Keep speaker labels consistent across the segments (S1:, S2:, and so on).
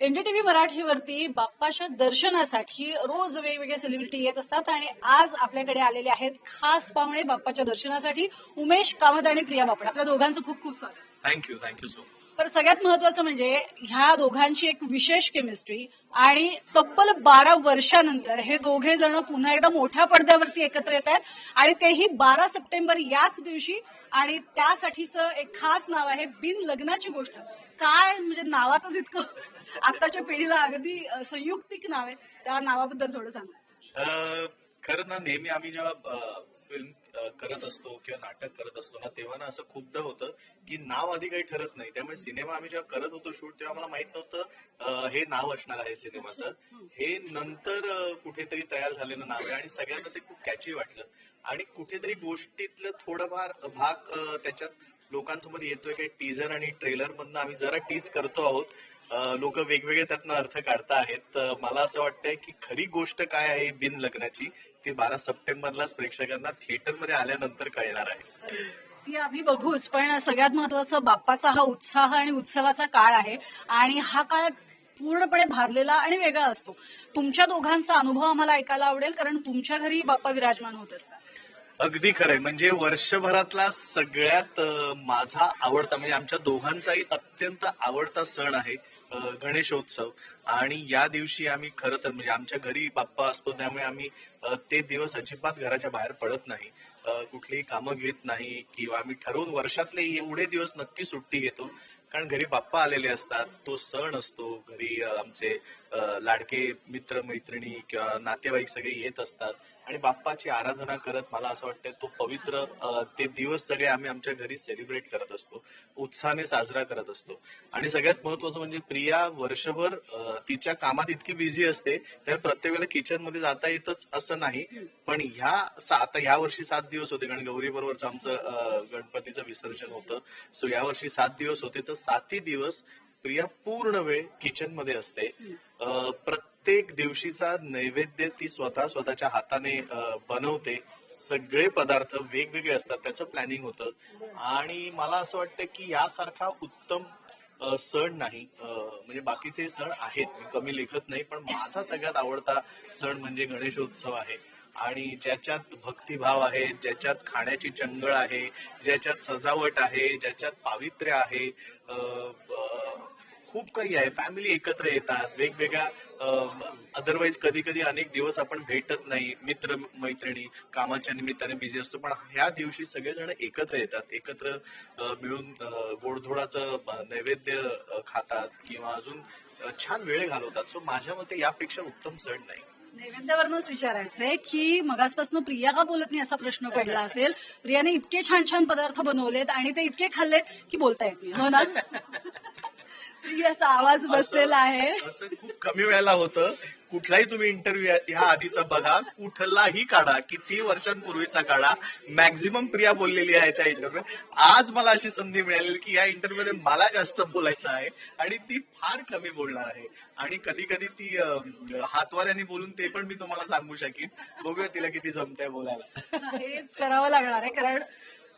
S1: NDTV मराठीवरती बाप्पाच्या दर्शनासाठी रोज वेगवेगळे सेलिब्रिटी येत असतात आणि आज आपल्याकडे आलेले आहेत खास पाहुणे बाप्पाच्या दर्शनासाठी उमेश कामत आणि प्रिया बापट. आपल्या दोघांचं खूप खूप स्वागत.
S2: थँक्यू थँक्यू सो
S1: पण सगळ्यात महत्वाचं म्हणजे ह्या दोघांची एक विशेष केमिस्ट्री आणि तब्बल बारा वर्षानंतर हे दोघे जण पुन्हा एकदा मोठ्या पडद्यावरती एकत्र येत आहेत आणि तेही बारा सप्टेंबर याच दिवशी आणि त्यासाठीच एक खास नाव आहे बिन लग्नाची गोष्ट. काय म्हणजे नावातच इतकं आताच्या पिढीला अगदी संयुक्तिक नाव आहे त्या नावाबद्दल थोडं सांगा.
S2: खरं ना नेहमी आम्ही जेव्हा फिल्म करत असतो किंवा नाटक करत असतो ना तेव्हा ना असं खूपदा होतं की नाव आधी काही ठरत नाही. त्यामुळे सिनेमा आम्ही जेव्हा करत होतो शूट तेव्हा मला माहीत नव्हतं हे नाव असणार आहे सिनेमाचं. हे नंतर कुठेतरी तयार झालेलं नाव आहे आणि सगळ्यांना ते खूप कॅची वाटलं. आणि कुठेतरी गोष्टीतलं थोडंफार भाग त्याच्यात लोकांसमोर येतोय काही टीजर आणि ट्रेलर मधनं आम्ही जरा टीज करतो आहोत. लोक वेगवेगळे त्यातनं अर्थ काढता आहेत. मला असं वाटतंय की खरी गोष्ट काय आहे बिन लग्नाची ती बारा सप्टेंबरलाच प्रेक्षकांना थिएटरमध्ये आल्यानंतर कळणार आहे.
S1: ती आम्ही बघूच पण सगळ्यात महत्वाचं बाप्पाचा हा उत्साह आणि उत्सवाचा काळ आहे आणि हा काळ पूर्णपणे भारलेला आणि वेगळा असतो. तुमच्या दोघांचा अनुभव आम्हाला ऐकायला आवडेल कारण तुमच्या घरी बाप्पा विराजमान होत असतात.
S2: अगदी खरंय. म्हणजे वर्षभरातला सगळ्यात माझा आवडता म्हणजे आमच्या दोघांचाही अत्यंत आवडता सण आहे गणेशोत्सव. आणि या दिवशी आम्ही खरं तर म्हणजे आमच्या घरी बाप्पा असतो त्यामुळे आम्ही ते दिवस अजिबात घराच्या बाहेर पडत नाही. कुठलीही कामं घेत नाही किंवा आम्ही ठरवून वर्षातले एवढे दिवस नक्की सुट्टी घेतो. कारण घरी बाप्पा आलेले असतात तो सण असतो. घरी आमचे लाडके मित्र मैत्रिणी किंवा नातेवाईक सगळे येत असतात. आणि बाप्पाची आराधना करत मला असं वाटतं तो पवित्र ते दिवस सगळे आम्ही आमच्या घरी सेलिब्रेट करत असतो. उत्साहाने साजरा करत असतो. आणि सगळ्यात महत्वाचं म्हणजे प्रिया वर्षभर तिच्या कामात इतकी बिझी असते त्यामुळे प्रत्येक वेळेला किचनमध्ये जाता येतच असं नाही. पण ह्या आता या वर्षी सात दिवस होते. कारण गौरी बरोबरच आमचं गणपतीचं विसर्जन होतं. सो या वर्षी सात दिवस होते. तर साती दिवस प्रिया पूर्ण वेळ किचनमध्ये असते. प्रत्येक दिवशीचा नैवेद्य ती स्वतः स्वतःच्या हाताने बनवते. सगळे पदार्थ वेगवेगळे असतात त्याचं प्लॅनिंग होतं. आणि मला असं वाटतं की यासारखा उत्तम सण नाही. म्हणजे बाकीचे सण आहेत. मी कमी लेखत नाही पण माझा सगळ्यात आवडता सण म्हणजे गणेशोत्सव आहे. आणि ज्याच्यात भक्तिभाव आहे ज्याच्यात खाण्याची चंगळ आहे ज्याच्यात सजावट आहे ज्याच्यात पावित्र्य आहे खूप काही आहे. फॅमिली एकत्र येतात. वेगवेगळ्या अदरवाईज कधी कधी अनेक दिवस आपण भेटत नाही. मित्र मैत्रिणी कामाच्या निमित्ताने बिझी असतो. पण ह्या दिवशी सगळेजण एकत्र येतात. एकत्र मिळून गोडधोडाचं नैवेद्य खातात किंवा अजून छान वेळ घालवतात. सो माझ्या मते यापेक्षा उत्तम सण नाही.
S1: नैवेद्यावरनच विचारायचंय की मगासपासून प्रिया का बोलत नाही असा प्रश्न पडला असेल. प्रियाने इतके छान छान पदार्थ बनवलेत आणि ते इतके खाल्लेत की बोलता येत नाही. हो ना? प्रियाचा आवाज बसलेला आहे.
S2: असं खूप कमी वेळेला होतं. कुठलाही तुम्ही इंटरव्ह्यू ह्या आधीचा बघा कुठलाही काढा किती वर्षांपूर्वीचा काढा मॅक्झिमम प्रिया बोललेली आहे त्या इंटरव्ह्यू आज मला अशी संधी मिळाली की या इंटरव्ह्यू मध्ये मला जास्त बोलायचं आहे आणि ती फार कमी बोलणार आहे. आणि कधी कधी ती हातवाऱ्याने बोलून ते पण मी तुम्हाला सांगू शकेन. बघूया तिला किती जमतंय बोलायला.
S1: हेच करावं लागणार आहे कारण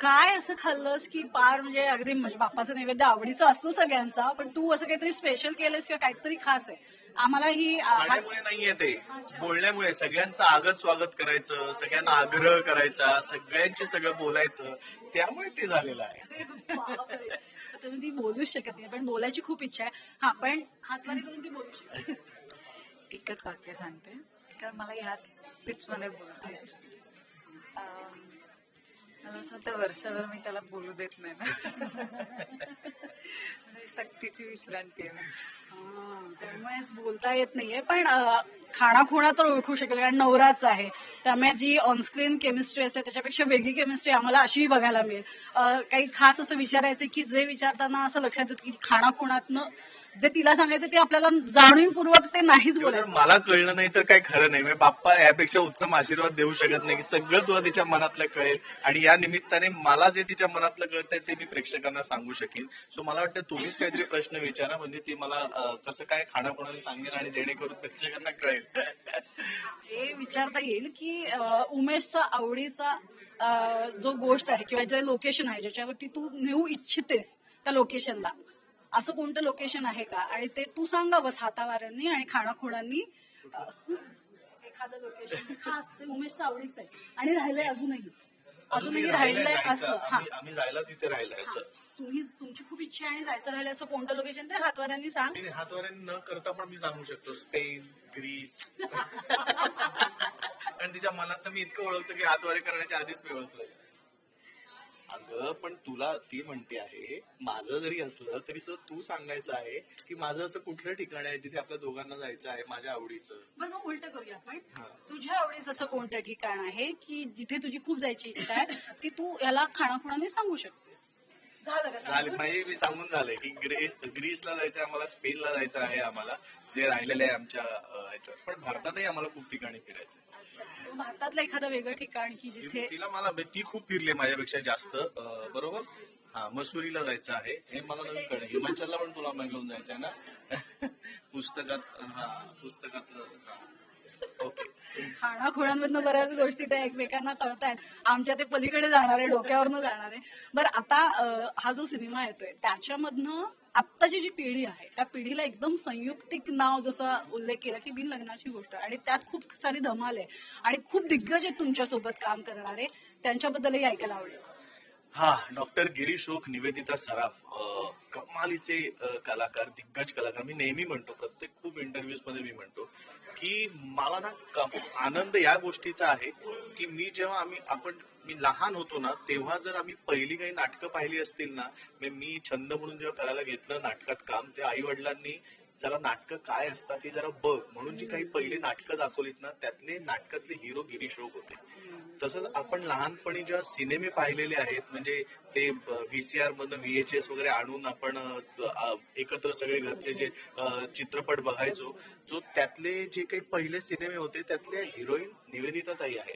S1: काय असं खाल्लंस की पार म्हणजे अगदी म्हणजे बाप्पाचं नैवेद्य आवडीचा असतो सगळ्यांचा पण तू असं काहीतरी स्पेशल केलंस किंवा काहीतरी खास आहे. आम्हाला ही हा-
S2: खाण्यामुळे नाहीये ते. बोलण्यामुळे सगळ्यांचं आगत स्वागत करायचं सगळ्यांना आग्रह करायचा सगळ्यांशी सगळं बोलायचं त्यामुळे ते झालेलं आहे.
S1: मी ती बोलूच शकत नाही पण बोलायची खूप इच्छा आहे. हा पण हातवारी करून ती बोलू शकते.
S3: एकच वाक्य सांगते कारण मला ह्याच पिच मध्ये बोलता मला असं वाटतं वर्षभर मी त्याला बोलू देत नाही ना. सक्तीची विश्रांती आहे.
S1: त्यामुळेच बोलता येत नाहीये. पण खाणाखुणा तर ओळखू शकेल कारण नवराच आहे. त्यामुळे जी ऑनस्क्रीन केमिस्ट्री असते त्याच्यापेक्षा वेगळी केमिस्ट्री आम्हाला अशीही बघायला मिळेल. काही खास असं विचारायचं की जे विचारताना असं लक्षात येतं की खाणाखुणातनं जे तिला सांगायचं ते आपल्याला जाणीवपूर्वक ते नाहीच बोलायचं.
S2: मला कळलं नाही तर काय खरं नाही. म्हणजे बाप्पा यापेक्षा उत्तम आशीर्वाद देऊ शकत नाही की सगळं तुला तिच्या मनातलं कळेल. आणि या निमित्ताने मला जे तिच्या मनातलं कळतंय ते मी प्रेक्षकांना सांगू शकेन. सो मला वाटतं तुम्हीच काहीतरी प्रश्न विचारा. म्हणजे ती मला कसं काय खाणं कोणाला सांगेल आणि जेणेकरून प्रेक्षकांना कळेल.
S1: हे विचारता येईल की उमेशचा आवडीचा जो गोष्ट आहे किंवा जे लोकेशन आहे ज्याच्यावरती तू नेऊ इच्छितेस त्या लोकेशनला असं कोणतं लोकेशन आहे का? आणि ते तू सांगा बस हातावाऱ्यांनी आणि खाणाखुणांनी अं, एखादं लोकेशन खास ते उमेशच्या आवडीचं आहे. आणि राहिलंय अजूनही. अजूनही राहिलंय असं. हा.
S2: आम्ही जायला तिथे राहिलंय असं.
S1: तुम्ही तुमची खूप इच्छा आहे आणि जायचं राहिलं असं कोणतं लोकेशन ते हातवाऱ्यांनी सांग.
S2: हातवाऱ्याने न करता पण मी सांगू शकतो. Spain Greece. आणि तिच्या मनात मी इतकं ओळखतो की हातवारे करण्याच्या आधीच मी ओळखलंय. अगं पण तुला ती म्हणते आहे माझं जरी असलं तरी सुद्धा तू सांगायचं आहे की माझं असं कुठलं ठिकाण आहे जिथे आपल्या दोघांना जायचं आहे माझ्या आवडीचं?
S1: बरं मग उलट करूया आपण. तुझ्या आवडीचं असं कोणतं ठिकाण आहे की जिथे तुझी खूप जायची इच्छा आहे ती तू याला खाणाखुणाने सांगू शकतेस? झालं
S2: म्हणजे मी सांगून झाले की ग्रे ग्रीसला जायचं आहे आम्हाला स्पेनला जायचं आहे आम्हाला. जे राहिलेलं आहे आमच्या पण भारतातही आम्हाला खूप ठिकाणी फिरायचं.
S1: भारतातलं एखादं वेगळं ठिकाण की जिथे
S2: तिला मला ती खूप फिरली माझ्यापेक्षा जास्त. अं, बरोबर? हा मसुरीला जायचं आहे. हे मला नवीन कळलं. हिमाचलला पण तुला घेऊन जायचं आहे ना? पुस्तकात हा पुस्तकातलं हा. ओके
S1: खाणाखुणांमधनं बऱ्याच गोष्टी त्या एकमेकांना कळतायत. आमच्या ते पलीकडे जाणार आहे डोक्यावरनं जाणार आहे. बरं आता अं, हा जो सिनेमा येतोय त्याच्यामधनं आत्ताची जी पिढी आहे त्या पिढीला एकदम संयुक्तिक नाव जसा उल्लेख केला की बिन लग्नाची गोष्ट. आणि त्यात खूप सारी धमाल आहे. आणि खूप दिग्गज आहेत तुमच्यासोबत काम करणारे. त्यांच्याबद्दलही ऐकायला आवडेल.
S2: हा डॉक्टर गिरीशोक निवेदिता सराफ कमालीचे कलाकार दिग्गज कलाकार. मी नेहमी म्हणतो प्रत्येक खूप इंटरव्ह्यूजमध्ये मी म्हणतो की मला ना आनंद या गोष्टीचा आहे की मी जेव्हा आम्ही आपण मी लहान होतो ना तेव्हा जर आम्ही पहिली काही नाटकं पाहिली असतील ना मी छंद म्हणून जेव्हा करायला घेतलं नाटकात काम ते आई वडिलांनी जरा नाटकं काय असतात ते जरा बघ म्हणून जी काही पहिली नाटकं दाखवलीत ना त्यातले नाटकातले हिरो गिरीश रोग होते. तसंच आपण लहानपणी जेव्हा सिनेमे पाहिलेले आहेत म्हणजे ते व्हीसीआर मधून व्हीएचएस वगैरे आणून आपण एकत्र सगळे घरचे जे चित्रपट बघायचो जो त्यातले जे काही पहिले सिनेमे होते त्यातले हिरोईन निवेदिता ताई आहे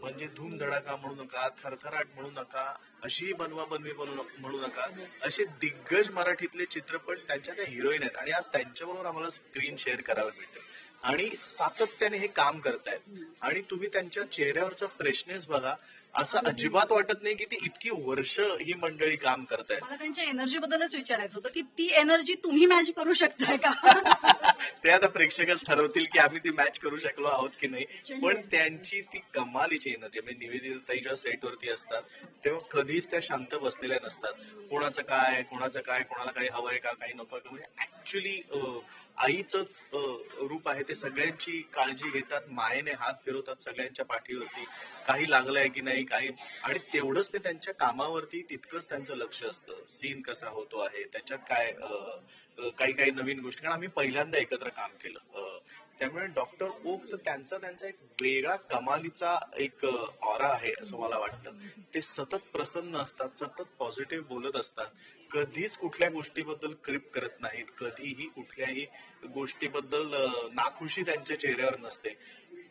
S2: म्हणजे धूम धडाका म्हणू नका थरथराट म्हणू नका अशी बनवा बनवी म्हणू नका असे दिग्गज मराठीतले चित्रपट त्यांच्या त्या हिरोईन आहेत. आणि आज त्यांच्याबरोबर आम्हाला स्क्रीन शेअर करायला मिळते आणि सातत्याने हे काम करतायत. आणि तुम्ही त्यांच्या चेहऱ्यावरचा फ्रेशनेस बघा. असं अजिबात वाटत नाही की ती इतकी वर्ष ही मंडळी काम करतायत.
S1: मला त्यांच्या एनर्जी बद्दलच विचारायचं होतं की ती एनर्जी तुम्ही मॅच करू शकताय का?
S2: ते आता प्रेक्षकच ठरवतील की आम्ही ती मॅच करू शकलो आहोत की नाही. पण त्यांची ती कमालीची एनर्जी म्हणजे निवेदिता ताई जेव्हा सेटवरती असतात. तेव्हा कधीच त्या शांत बसलेल्या नसतात. कोणाचं काय कोणाचं काय कोणाला काही हवंय का काही नको म्हणजे ऍक्च्युली आईच रूप आहे. ते सगळ्यांची काळजी घेतात मायेने हात फिरवतात सगळ्यांच्या पाठीवरती. काही लागलंय की नाही काही आणि तेवढंच ते त्यांच्या कामावरती तितकंच त्यांचं लक्ष असतं. सीन कसा होतो आहे त्याच्यात काय काही काही नवीन गोष्टी. कारण आम्ही पहिल्यांदा एकत्र काम केलं. त्यामुळे डॉक्टर ओक तर त्यांचा त्यांचा एक वेगळा कमालीचा एक ऑरा आहे असं मला वाटतं. ते सतत प्रसन्न असतात सतत पॉझिटिव्ह बोलत असतात. कधीच कुठल्या गोष्टीबद्दल क्रिप करत नाहीत. कधीही कुठल्याही गोष्टीबद्दल नाखुशी त्यांच्या चेहऱ्यावर नसते.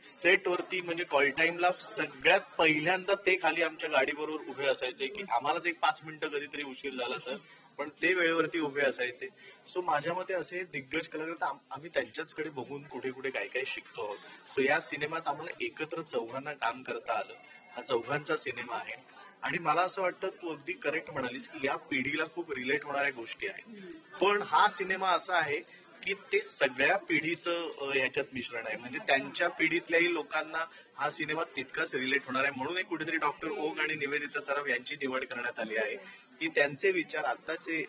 S2: सेट वरती म्हणजे कॉल टाइमला सगळ्यात पहिल्यांदा ते खाली आमच्या गाडीबरोबर उभे असायचे की आम्हालाच एक पाच मिनिटं कधीतरी उशीर झाला तर पण ते वेळेवरती उभे असायचे. सो माझ्या मते असे दिग्गज कलाकार आम्ही त्यांच्याचकडे बघून कुठे कुठे काय काय शिकतो आहोत. सो या सिनेमात आम्हाला एकत्र चौघांना काम करता आलं. हा चौघांचा सिनेमा आहे. आणि मला असं वाटतं तू अगदी करेक्ट म्हणालीस की या पिढीला खूप रिलेट होणाऱ्या गोष्टी आहेत. पण हा सिनेमा असा आहे की ते सगळ्या पिढीचं याच्यात मिश्रण आहे. म्हणजे त्यांच्या पिढीतल्याही लोकांना हा सिनेमा तितकाच रिलेट होणार आहे. म्हणून कुठेतरी डॉक्टर ओग आणि निवेदिता सराफ यांची निवड करण्यात आली आहे की त्यांचे विचार आताचे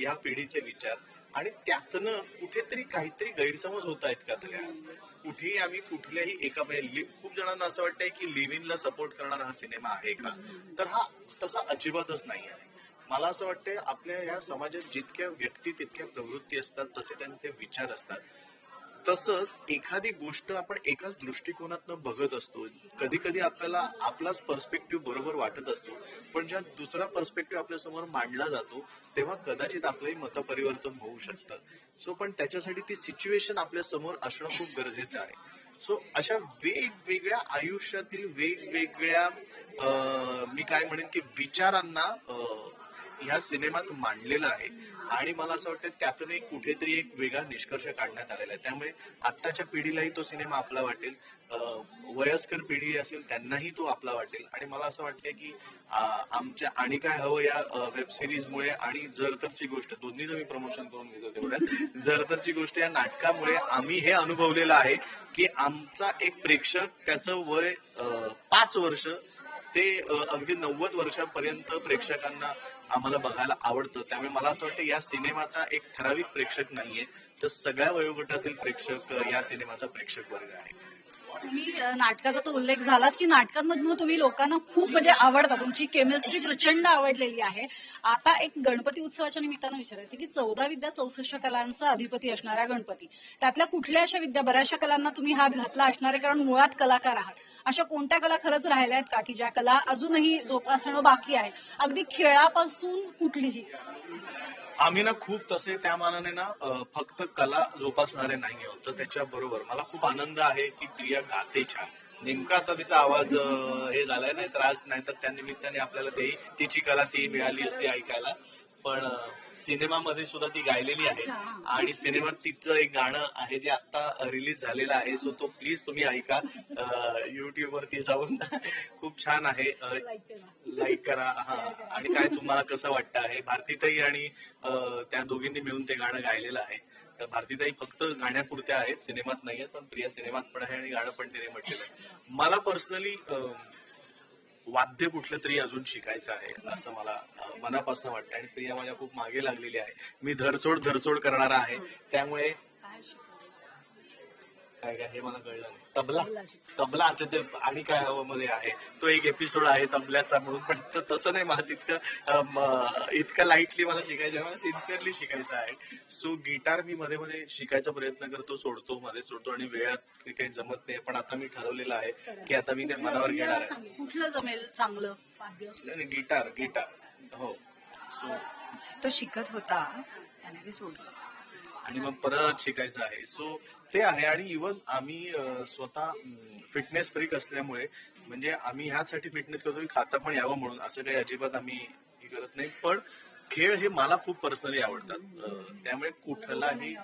S2: या पिढीचे विचार आणि त्यातनं कुठेतरी काहीतरी गैरसमज होत आहेत का त्या कुठेही आम्ही कुठल्याही एका खूप जणांना असं वाटतंय की लिव्हिनला सपोर्ट करणारा हा सिनेमा आहे का? तर हा तसा अजिबातच नाही आहे. मला असं वाटतंय आपल्या या समाजात जितक्या व्यक्ती तितक्या प्रवृत्ती असतात तसे त्यांचे विचार असतात. तसंच एखादी गोष्ट आपण एकाच दृष्टिकोनातनं बघत असतो. कधी कधी आपल्याला आपलाच पर्स्पेक्टिव्ह बरोबर वाटत असतो. पण ज्या दुसरा पर्स्पेक्टिव्ह आपल्यासमोर मांडला जातो तेव्हा कदाचित आपलंही मतपरिवर्तन होऊ शकतं. सो पण त्याच्यासाठी ती सिच्युएशन आपल्यासमोर असणं खूप गरजेचं आहे. सो अशा वेगवेगळ्या आयुष्यातील वेगवेगळ्या मी काय म्हणेन की विचारांना ह्या सिनेमात मांडलेलं आहे. आणि मला असं वाटतं त्यातून एक कुठेतरी एक वेगळा निष्कर्ष काढण्यात आलेला आहे. त्यामुळे आत्ताच्या पिढीलाही तो सिनेमा आपला वाटेल. अं, वयस्कर पिढी असेल त्यांनाही तो आपला वाटेल. आणि मला असं वाटतं की आमच्या आणि काय हवं या वेब सिरीजमुळे आणि जरतरची गोष्ट दोन्हीचं मी प्रमोशन करून घेतो तेवढ्यात जरतरची गोष्ट या नाटकामुळे आम्ही हे अनुभवलेलं आहे की आमचा एक प्रेक्षक त्याचं वय पाच वर्ष ते अगदी नव्वद वर्षापर्यंत प्रेक्षकांना आम्हाला बघायला आवडतं. त्यामुळे मला असं वाटतं या सिनेमाचा एक ठराविक प्रेक्षक नाहीये. तर सगळ्या वयोगटातील प्रेक्षक या सिनेमाचा प्रेक्षक वर्ग आहे.
S1: तुम्ही नाटकाचा तो उल्लेख झालाच की नाटकांमधनं तुम्ही लोकांना खूप म्हणजे आवडता. तुमची केमिस्ट्री प्रचंड आवडलेली आहे. आता एक गणपती उत्सवाच्या निमित्तानं विचारायचं की चौदा विद्या चौसष्ट कलांचा अधिपती असणारा गणपती. त्यातल्या कुठल्या अशा विद्या बऱ्याचशा कलांना तुम्ही हात घातला असणार आहे कारण मुळात कलाकार आहात. अशा कोणत्या कला खरंच राहिल्या आहेत का? की ज्या कला अजूनही जोपासणं बाकी आहे? अगदी खेळापासून कुठलीही.
S2: आम्ही ना खूप तसे त्या मानाने ना फक्त कला जोपासणारे नाही आहोत. तर त्याच्या बरोबर मला खूप आनंद आहे की प्रिया गाते छान नेमका आता तिचा आवाज हे झालाय नाही त्रास नाही तर त्या निमित्ताने आपल्याला ते तिची कला ती मिळाली असती ऐकायला. पण सिनेमामध्ये सुद्धा ती गायलेली आहे. आणि सिनेमात तिचं एक गाणं आहे जे आता रिलीज झालेलं आहे. सो तो प्लीज तुम्ही ऐका. युट्यूब वरती जाऊन खूप छान आहे. लाईक करा. हा. आणि काय तुम्हाला कसं वाटतं आहे? भारतीताई आणि त्या दोघींनी मिळून ते गाणं गायलेलं आहे. तर भारतीताई फक्त गाण्यापुरत्या आहेत सिनेमात नाही आहेत पण प्रिया सिनेमात पण आहे आणि गाणं पण तिने म्हटलेलं आहे. मला पर्सनली वाद्य कुठलं तरी अजून शिकायचं आहे असं मला मनापासून वाटतं. आणि प्रिया माझ्या खूप मागे लागलेली आहे. मी धरचोड धरचोड करणारा आहे. त्यामुळे काय काय हे मला कळलं नाही. तबला. तबला आता ते आणि काय हवं मध्ये आहे. तो एक एपिसोड आहे तबल्याचा म्हणून पण त- तसं नाही मला तितकं इतकं लाईटली मला शिकायचं आहे. मला सिन्सिअरली शिकायचं आहे. सो गिटार मी मध्ये मध्ये शिकायचा प्रयत्न करतो सोडतो मध्ये सोडतो आणि वेळात ते काही जमत नाही. पण आता मी ठरवलेलं आहे की आता मी ते मनावर घेणार आहे.
S1: कुठलं जमेल चांगलं वाद्य
S2: नाही, नाही, गिटार गिटार हो. सो
S3: तो शिकत होता त्याने ते सोडलं.
S2: आणि मग परत शिकायचं आहे. सो ते आहे आणि इवन आम्ही स्वतः फिटनेस फ्रीक असल्यामुळे म्हणजे आम्ही ह्यासाठी फिटनेस करतो की खाता पण यावं म्हणून. असं काही अजिबात आम्ही हे करत नाही. पण खेळ हे मला खूप पर्सनली आवडतात. त्यामुळे कुठलाही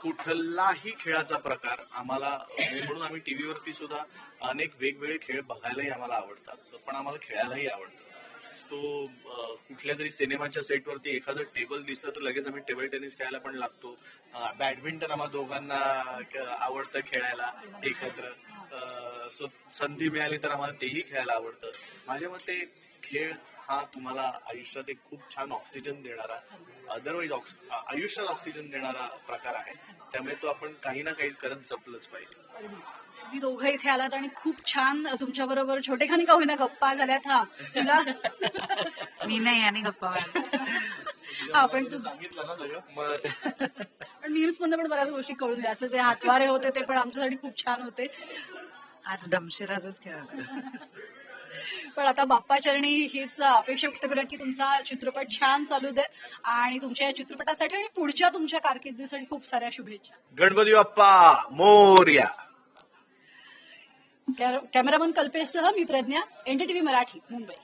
S2: कुठलाही खेळाचा प्रकार आम्हाला म्हणजे म्हणून आम्ही टीव्हीवरती सुद्धा अनेक वेगवेगळे खेळ बघायलाही आम्हाला आवडतात. पण आम्हाला खेळायलाही आवडतं. सो कुठल्या तरी सिनेमाच्या सेटवरती एखादं टेबल दिसलं तर लगेच आम्ही टेबल टेनिस खेळायला पण लागतो. बॅडमिंटन आम्हा दोघांना आवडतं खेळायला एकत्र. सो संधी मिळाली तर आम्हाला तेही खेळायला आवडतं. माझ्या मते खेळ हा तुम्हाला आयुष्यात एक खूप छान ऑक्सिजन देणारा अदरवाईज आयुष्यात ऑक्सिजन देणारा प्रकार आहे. त्यामुळे तो आपण काही ना काही करत जपलंच पाहिजे.
S1: तुम्ही दोघं इथे आलात आणि खूप छान तुमच्या बरोबर छोटेखानी का होईना गप्पा झाल्यात हा. तुला?
S3: मी नाही आणि गप्पा.
S1: हा पण तू
S2: सांगितलं ना सगळं मग
S1: पण मीम्स मधनं पण बऱ्याच गोष्टी कळून द्या असं जे हातवारे होते ते पण आमच्यासाठी खूप छान होते.
S3: आज डमशेराजच खेळाला
S1: पण आता बाप्पाचरणी हीच अपेक्षा व्यक्त करूया की तुमचा चित्रपट छान चालू दे आणि तुमच्या या चित्रपटासाठी आणि पुढच्या तुमच्या कारकिर्दीसाठी खूप साऱ्या शुभेच्छा.
S2: गणपती बाप्पा मोर्या.
S1: कॅमेरामन कल्पेशसह मी प्रज्ञा एनडीटीव्ही मराठी मुंबई.